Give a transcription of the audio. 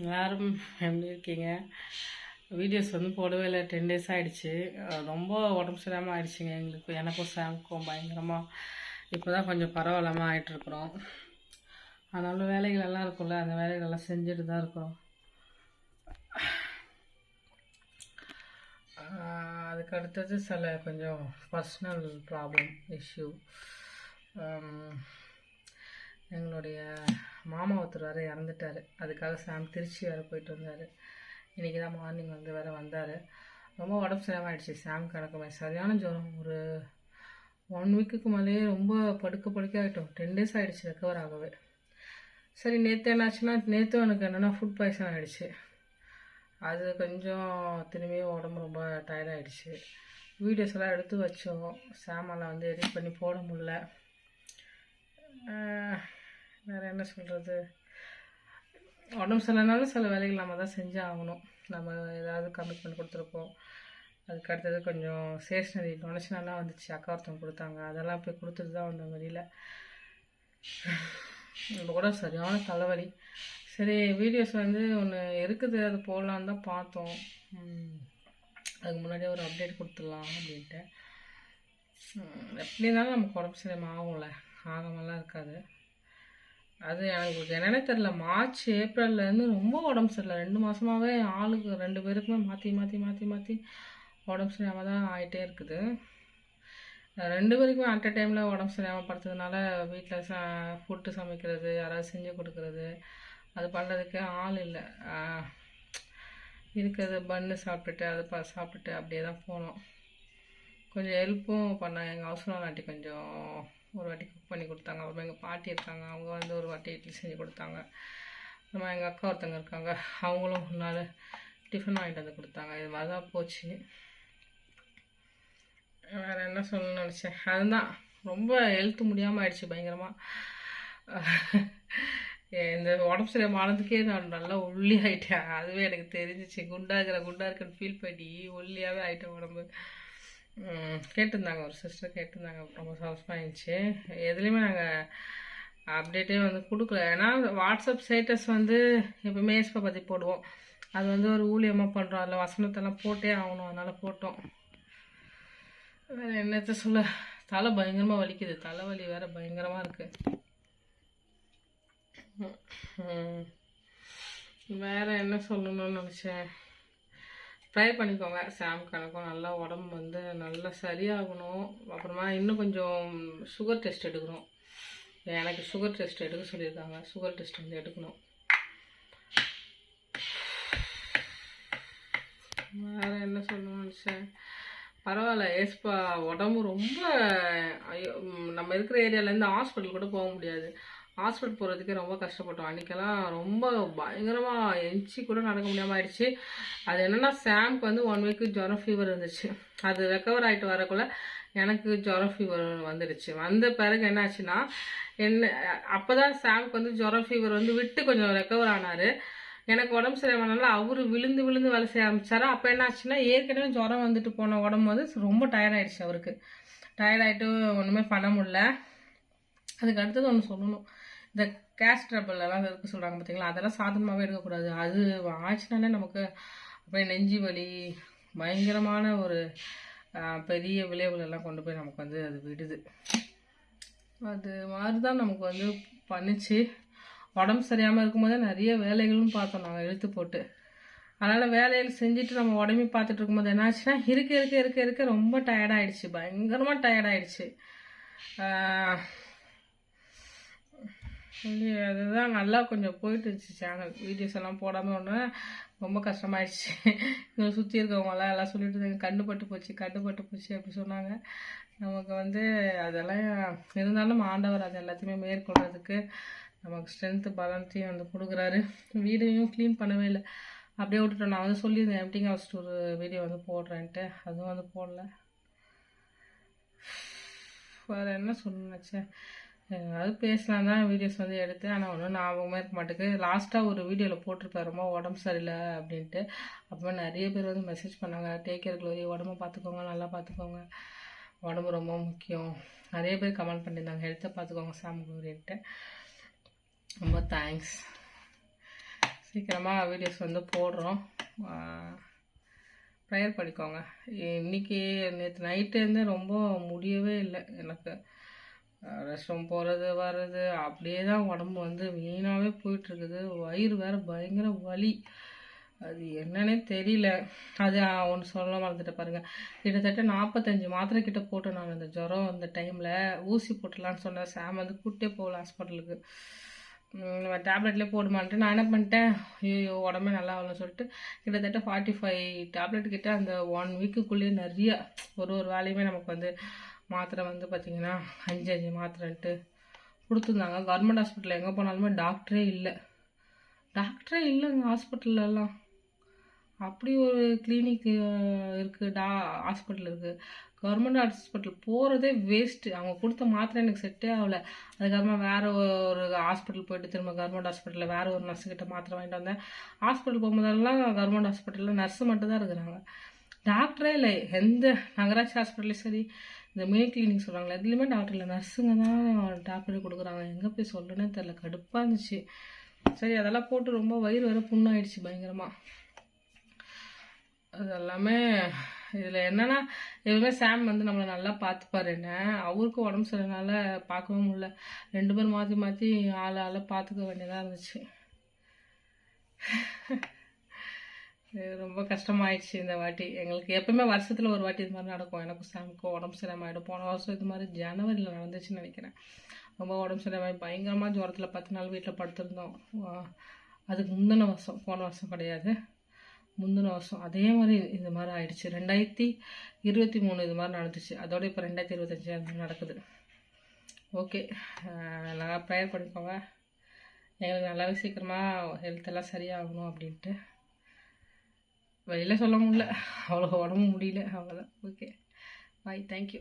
எல்லோரும் எப்படி இருக்கீங்க? வீடியோஸ் வந்து போடவே இல்லை. டென் டேஸ் ஆகிடுச்சு ரொம்ப உடம்பு சரியாமல் ஆயிடுச்சுங்க எங்களுக்கு. எனக்கும் சாமுக்கும் பயங்கரமாக இப்போ தான் கொஞ்சம் பரவாயில்லாமல் ஆகிட்டுருக்குறோம் அதனால வேலைகள் எல்லாம் இருக்கும்ல அந்த வேலைகள் செஞ்சுட்டு தான் இருக்கிறோம் அதுக்கு அடுத்தது சில கொஞ்சம் பர்சனல் ப்ராப்ளம் இஷ்யூ எங்களுடைய மாமா ஒருத்தர் வேறு இறந்துட்டார். அதுக்காக சாம் திருச்சி வேறு போயிட்டு வந்தார். இன்றைக்கி தான் மார்னிங் வந்து வேறு வந்தார். ரொம்ப உடம்பு சரியாம சாம் கணக்குமே சரியான ஜுரம். ஒரு ஒன் வீக்குக்கு மேலேயே ரொம்ப படுக்க படுக்க ஆகிட்டோம் டென் டேஸ் ஆகிடுச்சு ரெக்கவர் ஆகவே. சரி நேற்று என்னாச்சுன்னா நேற்றும் எனக்கு என்னென்னா ஃபுட் பாய்சன் ஆகிடுச்சு அது கொஞ்சம் திரும்பியும் உடம்பு ரொம்ப டயர்ட் ஆயிடுச்சு. வீடியோஸ் எல்லாம் எடுத்து வச்சோம். சாமெல்லாம் வந்து எடிட் பண்ணி போட முடில வேற என்ன சொல்கிறது உடம்பு சரியில்லைனாலும் சில வேலைகள் நம்ம தான் செஞ்சு ஆகணும். நம்ம ஏதாவது கமிட்மெண்ட் கொடுத்துருப்போம் அதுக்கு அடுத்தது கொஞ்சம் ஸ்டேஷ்னரி டொனேஷனெல்லாம் வந்துச்சு. அக்கா ஒருத்தவங்க கொடுத்தாங்க. அதெல்லாம் போய் கொடுத்துட்டு தான் வந்தோம் வெளியில். இப்போ கூட சரியான தலைவலி. சரி வீடியோஸ் வந்து ஒன்று இருக்குது. அது போடலான்னு தான் பார்த்தோம். அதுக்கு முன்னாடியே ஒரு அப்டேட் கொடுத்துடலாம் அப்படின்ட்டு. எப்படி இருந்தாலும் நமக்கு உடம்பு சரியாம ஆகும்ல. ஆகாமலாம் இருக்காது. அது எனக்கு என்னன்னே தெரில மார்ச் ஏப்ரல்லேருந்து ரொம்ப உடம்பு சரியில்லை. ரெண்டு மாதமாகவே ஆளுக்கு ரெண்டு பேருக்குமே மாற்றி மாற்றி மாற்றி மாற்றி உடம்பு சரியாமல் தான் ஆகிட்டே இருக்குது. ரெண்டு பேருக்குமே அட் அ டைமில் உடம்பு சரியாமல் படுத்ததுனால வீட்டில் ச ஃபுட்டு சமைக்கிறது யாராவது செஞ்சு கொடுக்குறது அது பண்ணுறதுக்கு ஆள் இல்லை. இருக்கிறது பன்னு சாப்பிட்டுட்டு அது ப சாப்பிட்டுட்டு அப்படியே தான் போனோம். கொஞ்சம் ஹெல்ப்பும் பண்ண எங்கள் அவசரம் நாட்டி கொஞ்சம் ஒரு வாட்டி குக் பண்ணி கொடுத்தாங்க. அப்புறமா எங்கள் பாட்டி இருக்காங்க. அவங்க வந்து ஒரு வாட்டி இட்லி செஞ்சு கொடுத்தாங்க. அப்புறமா எங்கள் அக்கா ஒருத்தங்க இருக்காங்க. அவங்களும் ஒரு நாள் டிஃபன் வாங்கிட்டு வந்து கொடுத்தாங்க. இது மாதிரி தான் போச்சு. வேறு என்ன சொல்லணும்னு நினச்சேன். அதுதான். ரொம்ப ஹெல்த்து முடியாமல் ஆயிடுச்சு பயங்கரமாக இந்த உடம்பு சரியாக மானதுக்கே நான் நல்லா ஒல்லி ஆகிட்டேன் அதுவே எனக்கு தெரிஞ்சிச்சு. குண்டாக இருக்கிற குண்டாக இருக்குன்னு ஃபீல் பண்ணி ஒல்லியாகவே ஆகிட்டேன் உடம்பு. கேட்டிருந்தாங்க. ஒரு சிஸ்டர் கேட்டிருந்தாங்க. ரொம்ப சந்தோஷமாக இருந்துச்சு. எதுலேயுமே நாங்கள் அப்டேட்டே வந்து கொடுக்கல. ஏன்னா வாட்ஸ்அப் ஸ்டேட்டஸ் வந்து இப்போ மேஸ்பை பற்றி போடுவோம். அது வந்து ஒரு ஊழியமாக பண்ணுறோம் அதில் வசனத்தெல்லாம் போட்டே ஆகணும். அதனால் போட்டோம். வேறு என்னத்த சொல்ல? தலை பயங்கரமாக வலிக்குது. தலைவலி வேறு பயங்கரமாக இருக்குது வேறு என்ன சொல்லணும்னு நினச்சேன்? ட்ரை பண்ணிக்கோங்க. சாம் கணக்கும் நல்லா உடம்பு வந்து நல்லா சரியாகணும். அப்புறமா இன்னும் கொஞ்சம் சுகர் டெஸ்ட் எடுக்கணும். எனக்கு சுகர் டெஸ்ட் எடுக்க சொல்லியிருக்காங்க. சுகர் டெஸ்ட் வந்து எடுக்கணும். வேறு என்ன சொல்லணும்னு சார் பரவாயில்ல ஏஸ்பா உடம்பு ரொம்ப ஐயோ நம்ம இருக்கிற ஏரியாலேருந்து ஹாஸ்பிட்டல் கூட போக முடியாது. ஹாஸ்பிட்டல் போகிறதுக்கே ரொம்ப கஷ்டப்பட்டோம். அன்றைக்கெல்லாம் ரொம்ப பயங்கரமாக எஞ்சி கூட நடக்க முடியாமல் ஆயிடுச்சு. அது என்னென்னா சாம்க்கு வந்து ஒன் வீக்கு ஜுரம் ஃபீவர் இருந்துச்சு. அது ரெக்கவர் ஆகிட்டு வரக்குள்ள எனக்கு ஜுரம் ஃபீவர் வந்துடுச்சு. வந்த பிறகு என்னாச்சுன்னா என்ன அப்போ தான் சாம்க்கு வந்து ஜுரம் ஃபீவர் வந்து விட்டு கொஞ்சம் ரெக்கவர் ஆனார். எனக்கு உடம்பு சரியானனால அவரு விழுந்து விழுந்து வேலை செய்ய ஆரம்பிச்சாரு. அப்போ என்ன ஆச்சுன்னா ஏற்கனவே ஜுரம் வந்துட்டு போன உடம்பு வந்து ரொம்ப டயர்ட் ஆயிடுச்சு அவருக்கு. டயர்ட் ஒன்றுமே பண்ண முடில அதுக்கு அடுத்தது ஒன்று சொல்லணும். இந்த கேஸ் ட்ரபிள் எல்லாம் இருக்க சொல்கிறாங்க பார்த்தீங்களா அதெல்லாம் சாதாரணமாகவே எடுக்கக்கூடாது. அது ஆச்சுனாலே நமக்கு அப்படியே நெஞ்சு வலி பயங்கரமான ஒரு பெரிய விளைவுகளெல்லாம் கொண்டு போய் நமக்கு வந்து அது விடுது. அது மாதிரி தான் நமக்கு வந்து பண்ணுச்சு. உடம்பு சரியாமல் இருக்கும்போதே நிறைய வேலைகளும் பார்த்தோம் நாங்கள் இழுத்து போட்டு. அதனால் வேலைகள் செஞ்சுட்டு நம்ம உடம்பு பார்த்துட்டு இருக்கும்போது என்னாச்சுன்னா இருக்க இருக்க இருக்க இருக்க ரொம்ப டயர்டாயிடுச்சு பயங்கரமாக டயர்டாயிடுச்சு அதுதான் நல்லா கொஞ்சம் போயிட்டு இருந்துச்சு சேனல் வீடியோஸ் எல்லாம் போடாமல் ஒன்று ரொம்ப கஷ்டமாயிடுச்சு. இங்கே சுற்றி இருக்கவங்களாம் எல்லாம் சொல்லிட்டு இருந்தாங்க கண்ணு பட்டு போச்சு கண்ணு பட்டு போச்சு அப்படி சொன்னாங்க. நமக்கு வந்து அதெல்லாம் இருந்தாலும் ஆண்டவர் அது எல்லாத்தையுமே மேற்கொள்றதுக்கு நமக்கு ஸ்ட்ரென்த்து பலத்தையும் வந்து கொடுக்குறாரு. வீடையும் க்ளீன் பண்ணவே இல்லை. அப்படியே விட்டுட்டோம். நான் வந்து சொல்லியிருந்தேன் எம்டிங் ஹவுஸ் ஒரு வீடியோ வந்து போடுறேன்ட்டு. அதுவும் வந்து போடல. வேறு என்ன சொல்ல அது பேசலாம் தான் வீடியோஸ் வந்து எடுத்தேன். ஆனால் ஒன்றும் ஞாபகமே இருக்க மாட்டேங்குது. லாஸ்ட்டாக ஒரு வீடியோவில் போட்டிருப்பேன் ரொம்ப உடம்பு சரியில்லை அப்படின்ட்டு. அப்போ நிறைய பேர் வந்து மெசேஜ் பண்ணாங்க. டேக் கேர் க்ளோரி உடம்ப பார்த்துக்கோங்க நல்லா பார்த்துக்கோங்க உடம்பு ரொம்ப முக்கியம். நிறைய பேர் கமெண்ட் பண்ணியிருந்தாங்க. ஹெல்த்தை பார்த்துக்கோங்க சாமி க்ளோரின்ட்டு ரொம்ப தேங்க்ஸ் சீக்கிரமாக வீடியோஸ் வந்து போடுறோம். ப்ரேயர் பண்ணிக்கோங்க இன்னைக்கு நேற்று நைட்டேருந்து ரொம்ப முடியவே இல்லை எனக்கு. ரெஸ்ட்ரூம் போகிறது வர்றது. அப்படியே தான் உடம்பு வந்து வீணாகவே போயிட்டுருக்குது. வயிறு வேறு பயங்கர வலி. அது என்னன்னே தெரியல. அது ஒன்று சொல்ல மறந்துட்டு பாருங்க. கிட்டத்தட்ட நாற்பத்தஞ்சு மாத்திரை கிட்ட போட்டேன் நான் இந்த ஜுரம் அந்த டைமில். ஊசி போட்டுடலான்னு சொன்னேன் சாம் வந்து கூட்டே போகல ஹாஸ்பிட்டலுக்கு. நம்ம டேப்லெட்லேயே போடுமான்ட்டு நான் என்ன பண்ணிட்டேன்? ஐயோ உடம்பே நல்லா ஆகலன்னு சொல்லிட்டு கிட்டத்தட்ட ஃபார்ட்டி ஃபைவ் டேப்லெட் கிட்ட அந்த ஒன் வீக்குக்குள்ளேயே நிறைய ஒரு ஒரு வேலையுமே நமக்கு வந்து மாத்திரை வந்து பார்த்திங்கன்னா அஞ்சு அஞ்சு மாத்திரைன்ட்டு கொடுத்துருந்தாங்க. கவர்மெண்ட் ஹாஸ்பிட்டலில் எங்கே போனாலுமே டாக்டரே இல்லை. டாக்டரே இல்லைங்க ஹாஸ்பிட்டல்லலாம் அப்படி ஒரு கிளினிக் இருக்குது டா ஹாஸ்பிட்டல் இருக்குது கவர்மெண்ட் ஹாஸ்பிட்டல் போகிறதே வேஸ்ட்டு அவங்க கொடுத்த மாத்திரை எனக்கு செட்டே ஆகலை. அதுக்கப்புறமா வேறு ஒரு ஹாஸ்பிட்டல் போயிட்டு திரும்ப கவர்மெண்ட் ஹாஸ்பிட்டலில் வேறு ஒரு நர்ஸுக்கிட்ட மாத்திரை வாங்கிட்டு வந்தேன். ஹாஸ்பிட்டல் போகும்போதெல்லாம் கவர்மெண்ட் ஹாஸ்பிட்டலில் நர்ஸு மட்டும் தான் இருக்கிறாங்க. டாக்டரே இல்லை. எந்த நகராட்சி ஹாஸ்பிட்டலையும் சரி இந்த மினி கிளினிக் சொல்கிறாங்களே அதுலேயுமே டாக்டர் இல்லை நர்ஸுங்க தான் டேப்லெட் கொடுக்குறாங்க. எங்கே போய் சொல்லணும்னே தெரில கடுப்பாக இருந்துச்சு. சரி அதெல்லாம் போட்டு ரொம்ப வயிறு வேறு புண்ணாயிடுச்சு பயங்கரமாக அது எல்லாமே இதில் என்னென்னா எதுவுமே சாம் வந்து நம்மளை நல்லா பார்த்துப்பாரு. என்ன? அவருக்கும் உடம்பு சரினால பார்க்கவே முடியல. ரெண்டு பேரும் மாற்றி மாற்றி ஆள் ஆளை பார்த்துக்க வேண்டியதாக இருந்துச்சு. ரொம்ப கஷ்டமாயிடுச்சு இந்த வாட்டி. எங்களுக்கு எப்பவுமே வருஷத்தில் ஒரு வாட்டி இது மாதிரி நடக்கும். எனக்கும் சாமுக்கும் உடம்பு சரியாமாயிடும் போன வருஷம் இது மாதிரி ஜனவரியில் நடந்துச்சுன்னு நினைக்கிறேன். ரொம்ப உடம்பு சரியாமாயி பயங்கரமாக ஜுரத்தில் பத்து நாள் வீட்டில் படுத்திருந்தோம். அதுக்கு முந்தின வருஷம் போன வருஷம் கிடையாது. முந்தின வருஷம் அதே மாதிரி இது மாதிரி ஆயிடுச்சு. ரெண்டாயிரத்தி இருபத்தி மூணு இது மாதிரி நடந்துச்சு. அதோட இப்போ ரெண்டாயிரத்தி இருபத்தஞ்சி அது மாதிரி நடக்குது. ஓகே நல்லா ப்ரேயர் பண்ணிக்கோங்க. எங்களுக்கு நல்லாவே சீக்கிரமாக ஹெல்த் எல்லாம் சரியாகணும் அப்படின்ட்டு. வெளியில் சொல்ல முடியல. அவ்வளோ உடம்பு முடியல. அவ்வளோதான் ஓகே பாய் தேங்க்யூ